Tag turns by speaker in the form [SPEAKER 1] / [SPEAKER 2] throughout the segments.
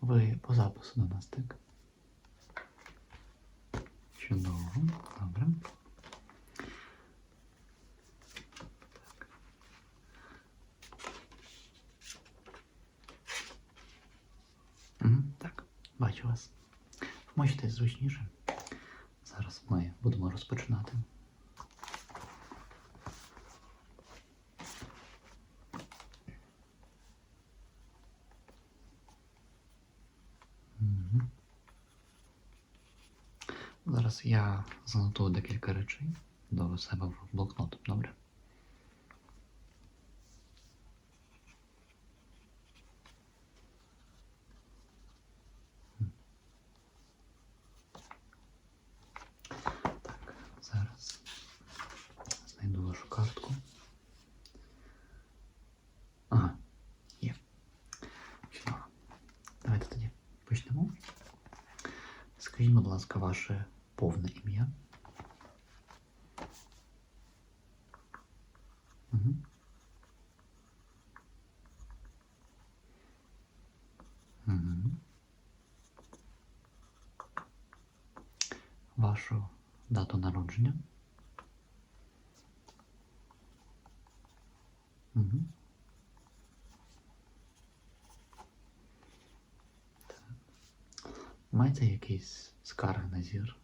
[SPEAKER 1] Ви по запису до нас, так? Чудово, добре. Так, бачу вас. Вмочитесь зручніше. Зараз ми будемо розпочинати. Зараз я занотую декілька речей до себе в блокнот, добре? Так, зараз знайду вашу картку. Ага, є. Давайте тоді почнемо. Скажіть, будь ласка, ваше повне ім'я. Угу. Угу. Вашу дату народження. Угу. Маєте якийсь скарги на зір?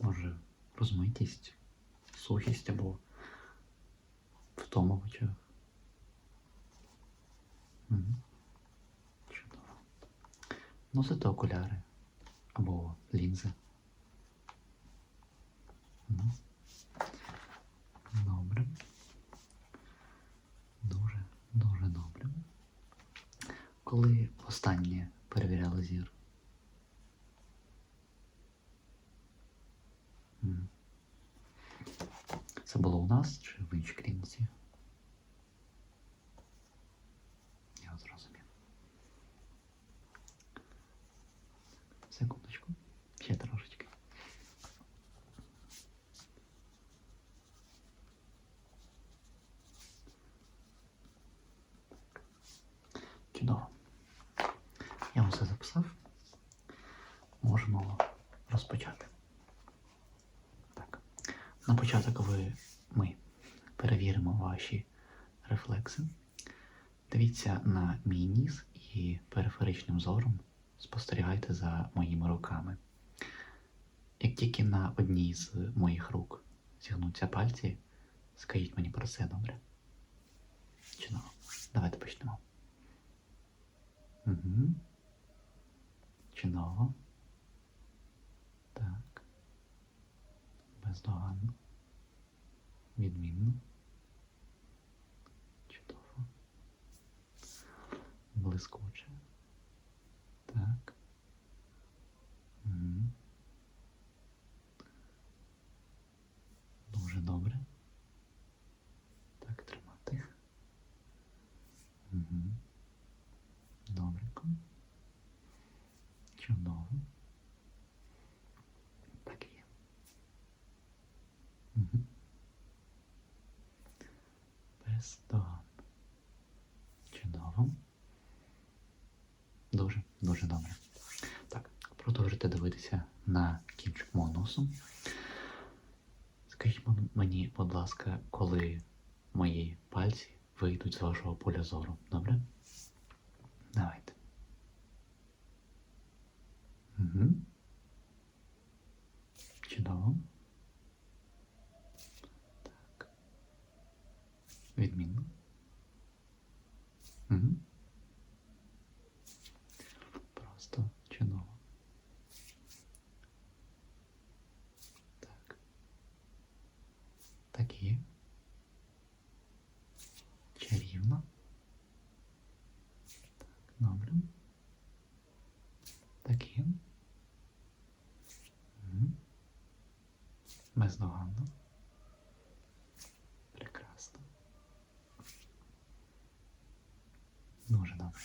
[SPEAKER 1] Може, розмитість, сухість або втома в очах? Чудово. Носите окуляри або лінзи? Добре. Дуже, дуже добре. Коли останнє перевіряли зір? Мгм. Це було у нас чи в іншій клініці? Я зрозумів. Секундочку. Ще трошечки. Чудово. Я вам все записав. Можемо розпочати. Так. На початок ви, перевіримо ваші рефлекси. Дивіться на мій ніс і периферичним зором спостерігайте за моїми руками. Як тільки на одній з моїх рук зігнуться пальці, скажіть мені про це добре. Чудово. Давайте почнемо. Угу. Чудово. Так. Бездоганно. Відмінно. Чудово. Блискуче. Так. Угу. Дуже добре. Так тримати. Угу. Добренько. Чудово. Так є. Угу. Бездоганно. Чудово. Дуже, дуже добре. Так, продовжуйте дивитися на кінчик мого носу. Скажіть мені, будь ласка, коли мої пальці вийдуть з вашого поля зору, добре? Давайте. Угу. Чудово. Так. Відмінно. Угу. Просто чудово. Так. Так і є. Чарівно. Так, добре. Так є. Мгм. Бездоганно. Прекрасно. Дуже добре.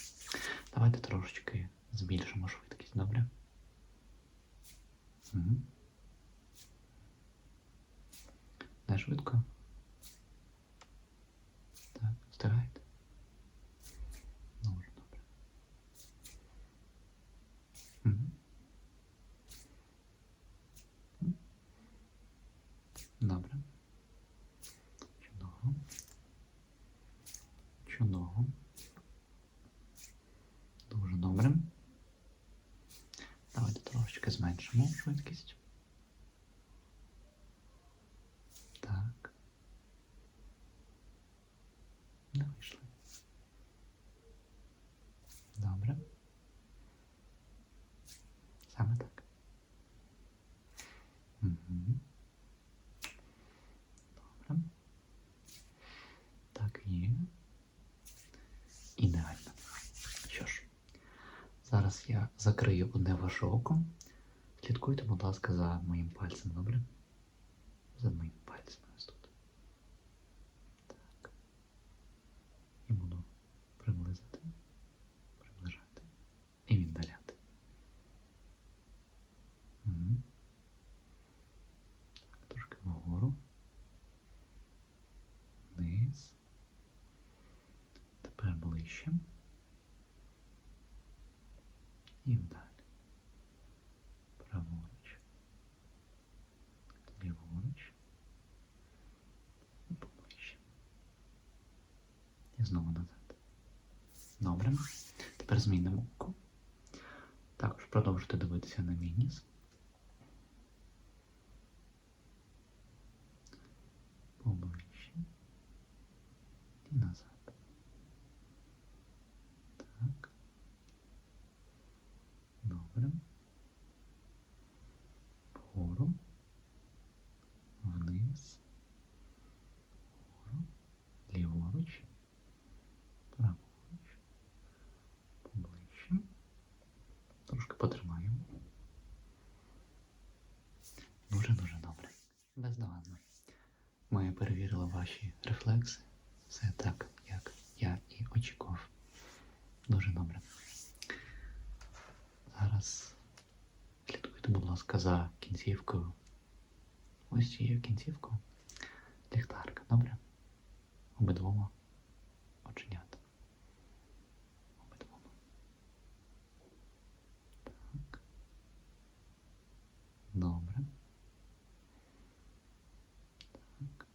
[SPEAKER 1] Давайте трошечки збільшимо швидкість, добре? Угу. Не швидко. Так, встигаєте? Дуже добре. Чудово. Дуже добре. Давайте трошечки зменшимо швидкість. Так. Не вийшли. Добре. Саме так. Угу. Добре. Так є. Ідеально. Що ж, зараз я закрию одне ваше око. Слідкуйте, будь ласка, за моїм пальцем, добре? За моїм пальцем ось тут. Так. І буду приблизити, приближати і віддаляти. Угу. Так, трошки вгору. Вниз. Тепер ближче. І знову назад. Добре. Тепер змінимо око. Також продовжуйте дивитися на мій. Поближче. І назад. Так. Добре. Вгору. Вниз. Вгору. Ліворуч. Праворуч. Поближче. Трошки потримаємо. Дуже-дуже добре. Бездоганно. Ми перевірили ваші рефлекси. Все так, як я і очікував. Дуже добре. Зараз за кінцівкою. Ось цією кінцівкою. Ліхтарка, добре? Обидвома оченята. Обидвома. Так. Добре. Так.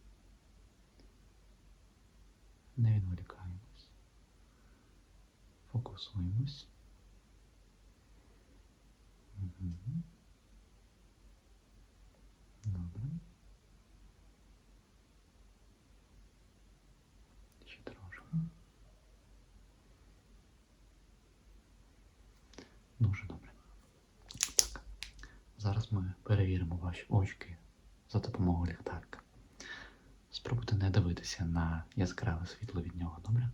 [SPEAKER 1] Не відволікаємось. Фокусуємось. Угу. Ще трошки. Дуже добре. Зараз ми перевіримо ваші очки за допомогою ліхтарка. Спробуйте не дивитися на яскраве світло від нього, добре?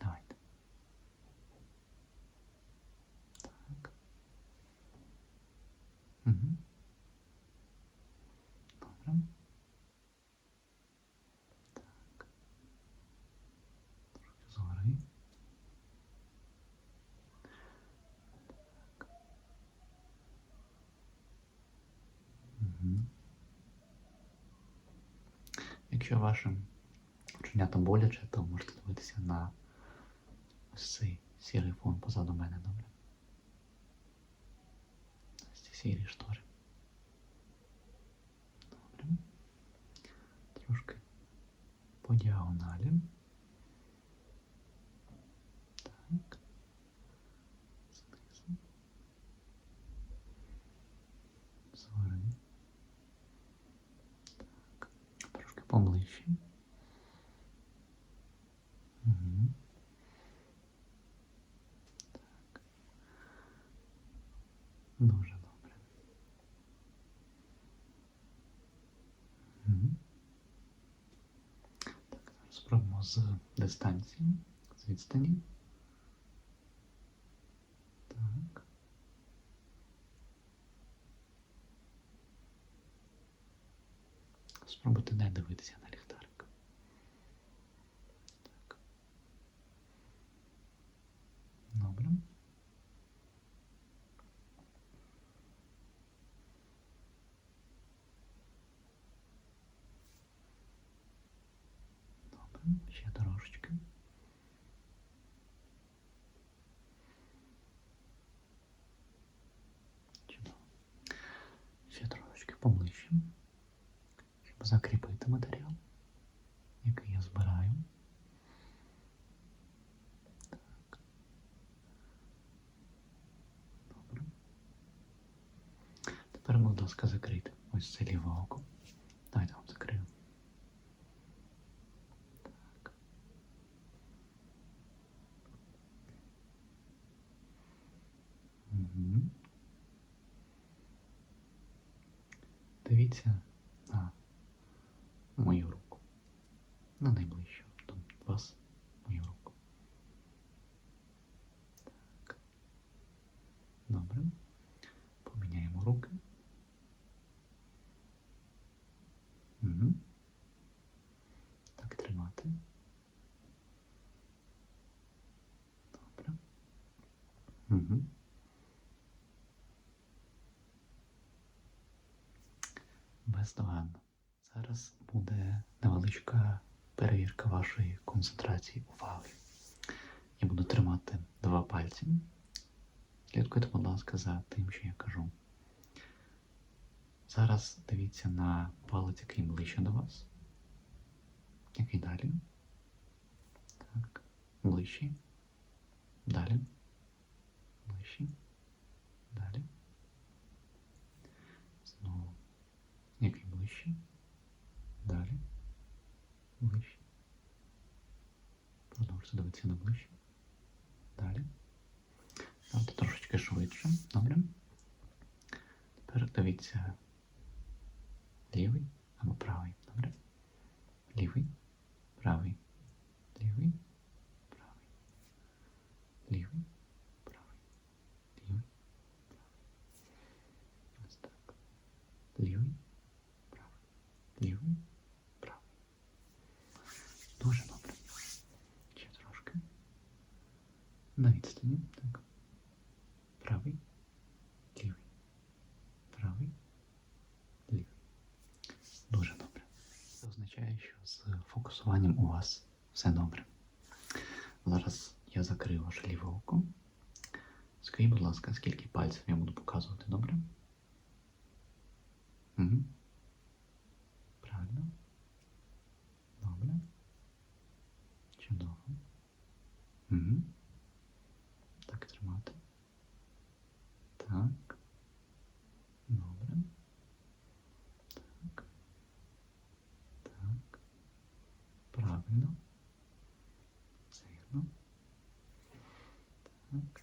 [SPEAKER 1] Давайте. Так. Угу. Добре. Так. Трошки згори. Так. Угу. Якщо вашим оченятам боляче, то можете дивитися на ось цей сірий фон позаду мене, добре? Ось ці сірі штори. Добре. Трошки по діагоналі. Дуже добре. Угу. Так, зараз спробуємо з дистанції, з відстані. Так. Спробуйте не дивитися на ліхтарик. Ласка, закрийте. Ось це ліве око. Давайте вам закрию. Так. Угу. Дивіться на мою руку. На найближчу Угу. Бездоганно. Зараз буде невеличка перевірка вашої концентрації уваги. Я буду тримати два пальці. Слідкуйте, будь ласка, за тим, що я кажу. Зараз дивіться на палець, який ближче до вас. Який далі? Так. Ближчий. Далі. Ближчий. Далі. Знову. Який ближчий. Далі. Ближче. Продовжуйте дивитися на ближче. Далі. Давайте трошечки швидше. Добре. Тепер дивіться лівий або правий. Добре. Лівий, правий, лівий, правий, лівий, правий, лівий, правий. Ось так. Лівий, правий, лівий, правий. Дуже добре. Ще трошки. На відстані. Так. Правий, лівий, правий, лівий. Дуже добре. Це означає, що з фокусуванням у вас все добре. Зараз я закрию ваше ліве око. Скажіть, будь ласка, скільки пальців я буду показувати, добре? Угу. Правильно. Добре. Чудово. Угу. Так тримати. Так. Добре. Так. Так. Правильно. Сильно. Так.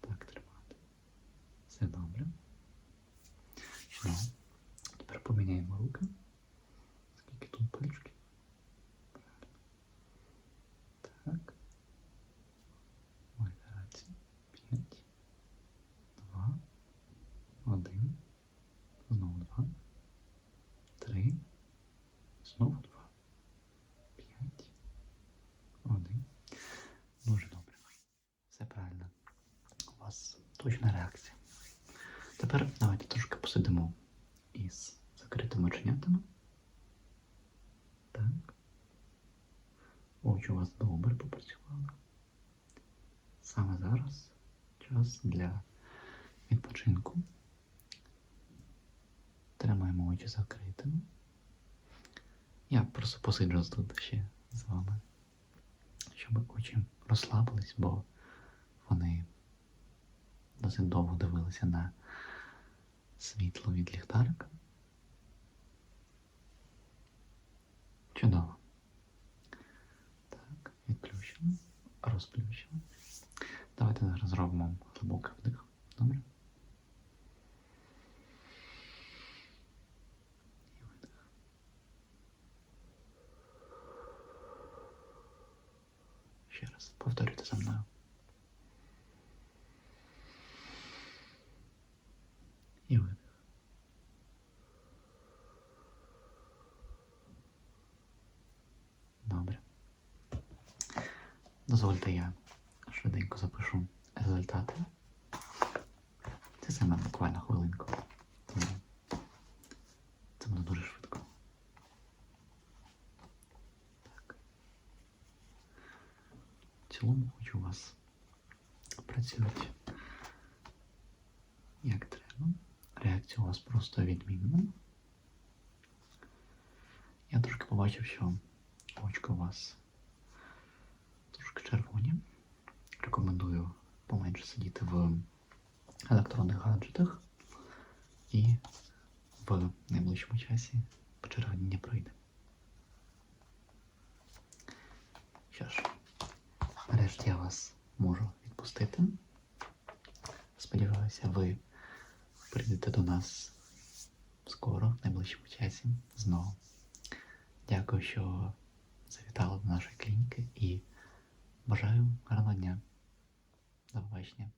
[SPEAKER 1] Так тримати. Все добре. Чудово. Тепер поміняємо руки. Скільки тут пальчиків? Правильно. Так. Ой, рація. П'ять. Два. Один. Знову два. Три. Знову два. П'ять. Один. Дуже добре. Все правильно. У вас точна реакція. Тепер давайте трошки посидимо із закритими оченятами. Так. Очі у вас добре попрацювали. Саме зараз час для відпочинку. Тримаємо очі закритими. Я просто посиджу тут ще з вами, щоб очі розслабились, бо вони досить довго дивилися на світло від ліхтарика. Чудово. Так, відключено, розплющено. Давайте зараз зробимо глибокий вдих. Добре? Ще раз повторюйте за мною. І видих. Добре. Дозвольте я швиденько запишу результати. Це займе буквально хвилинку. Тому це буде дуже швидко. Так. В цілому хочу вас працювати як треба. Реакція у вас просто відмінна. Я трошки побачив, що очко у вас трошки червоні. Рекомендую поменше сидіти в електронних гаджетах. і в найближчому часі почервоніння пройде. Що ж, нарешті я вас можу відпустити. Сподіваюся, ви прийдете до нас скоро, в найближчому часі, знову. Дякую, що завітали до нашої клініки і бажаю гарного дня. До побачення.